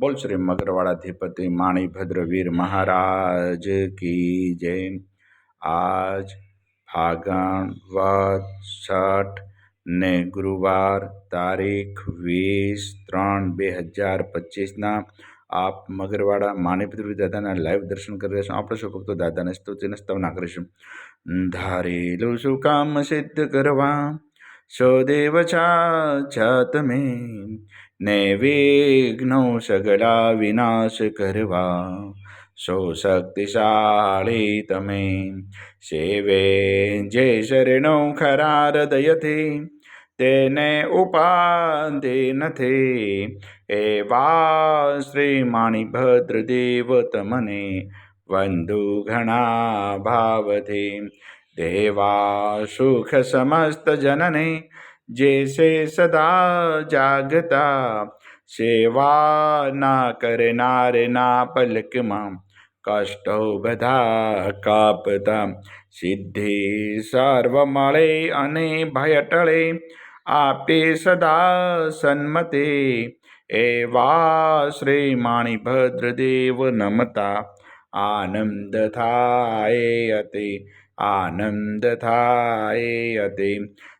બોલ શ્રી મગરવાડાધિપતિ માણીભદ્રવીર મહારાજ કી જય. આજ ફાગણ વદ છઠ ને ગુરુવાર તારીખ વીસ ત્રણ બે હજાર પચીસના આપ મગરવાડા માણીભદ્ર દાદાના લાઈવ દર્શન કરી રહ્યા આપણે શું ભક્તો દાદાને સ્તુતિને સ્તવના કરીશું. ધારેલું શું કામ સિદ્ધ કરવા? સદેવ છા તમે ને વિઘ્નો સગળા વિનાશ કરવા સો શક્તિશાળી તમે સેવે જે શરણો ખરા હૃદયથી તેને ઉપાધિ નથી એવા શ્રી માણીભદ્ર દેવ તમને વંદુ ઘણા ભાવથી દેવા સુખ સમસ્ત જનને જેસે સદા જાગતા સેવા ના કરનાર ના પલકમાં કષ્ટો બધા કાપતા સિદ્ધિ સર્વ મળે અને ભય ટળે આપે સદા સન્મતે એવા શ્રી માણીભદ્રદેવ નમતા આનંદ થાય અતિ આનંદ થાય અતિ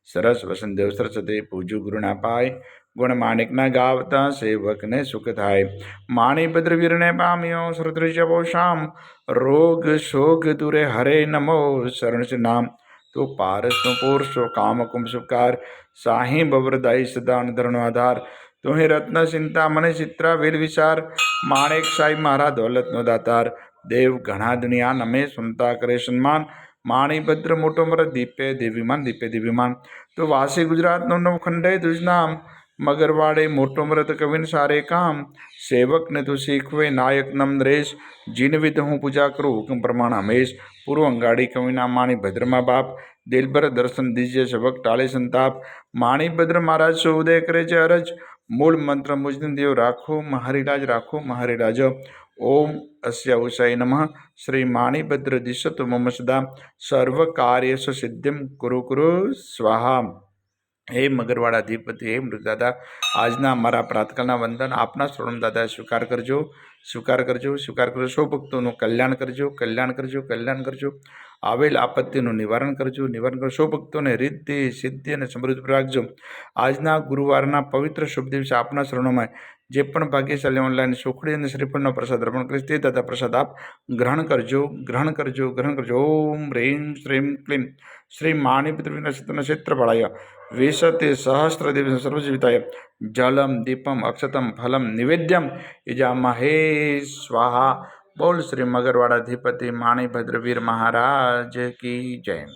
સરસ વસંતદેવ સરસ્વતી પૂજુ ગુરુના પાય ગુણ માણિકના ગાવતા સેવકને સુખ થાય માણીભદ્ર વીરને પામ્યો શ્રદ્રજવો શામ રોગ શોક દુરે હરે નમો શરણ નામ તો પારસનો પોરસો કામ કુંભ સુકાર સાહી બવરદાઈ સદાન ધરણો આધાર તું રત્ન ચિંતા મને ચિત્રા વીર વિચાર માણેક સાહેબ મારા દોલતનો દાતાર દેવ ઘણા દુનિયા નમે સુનતા કરે સન્માન માણીભદ્ર મોટો મરદ દીપે દેવીમાન દીપે દેવીમાન તો વાસી ગુજરાતનો નવ ખંડે દુજનામ મગરવાડે મોટો મૃત કવિન સારે કામ સેવકને તું શીખવે નાયક નમ નરેશ જીનવિધ હું પૂજા કરું હુકમ પ્રમાણ હમેશ પૂર્વ અંગાડી કવિના માણી ભદ્રમા બાપ દિલભર દર્શન દીજે સબક ટાળે સંતાપ માણીભદ્ર મહારાજ સો ઉદય કરે છે અરજ મૂળ મંત્ર મુજન દેવ રાખો મહારીરાજ રાખો મહારીરાજ ઓમ અસ્ય ઉષય નમઃ શ્રી માણીભદ્ર દિશતુ મમ સદા સર્વ કાર્યસ સિદ્ધિમ કુરુ કુરુ સ્વાહા હે મગરવાડા અધિપતિ હે મૃતદાદા આજના મારા પ્રાતકાળના વંદન આપના શ્રોણ દાદા સ્વીકાર કરજો સ્વીકાર કરજો સ્વીકાર કરજો સૌ ભક્તોનું કલ્યાણ કરજો કલ્યાણ કરજો કલ્યાણ કરજો આવેલ આપત્તિનું નિવારણ કરજો નિવારણ કરજો સૌ ભક્તોને રિદ્ધિ સિદ્ધિ અને સમૃદ્ધિ રાખજો આજના ગુરુવારના પવિત્ર શુભ દિવસે આપના શરણોમાં જે પણ ભાગ્યશાળી ઓનલાઈન સુખડી અને શ્રીફળનો પ્રસાદ અર્પણ કરીશ, તે તથા પ્રસાદ આપ ગ્રહણ કરજો ગ્રહણ કરજો ગ્રહણ કરજો. ઓમ હ્રીમ શ્રીમ ક્લીમ. શ્રી માણિપત્ર વિનશતન ક્ષેત્રફળાય. વિશતે સહસ્ત્ર દિવસ સર્વજીવિતાય. જલમ, દીપમ, અક્ષતમ, ફલમ, નિવેદ્યમ. ઇજામહે સ્વાહા. બોલ શ્રી મગરવાડાધિપતિ માણીભદ્રવીર મહારાજ કી જય.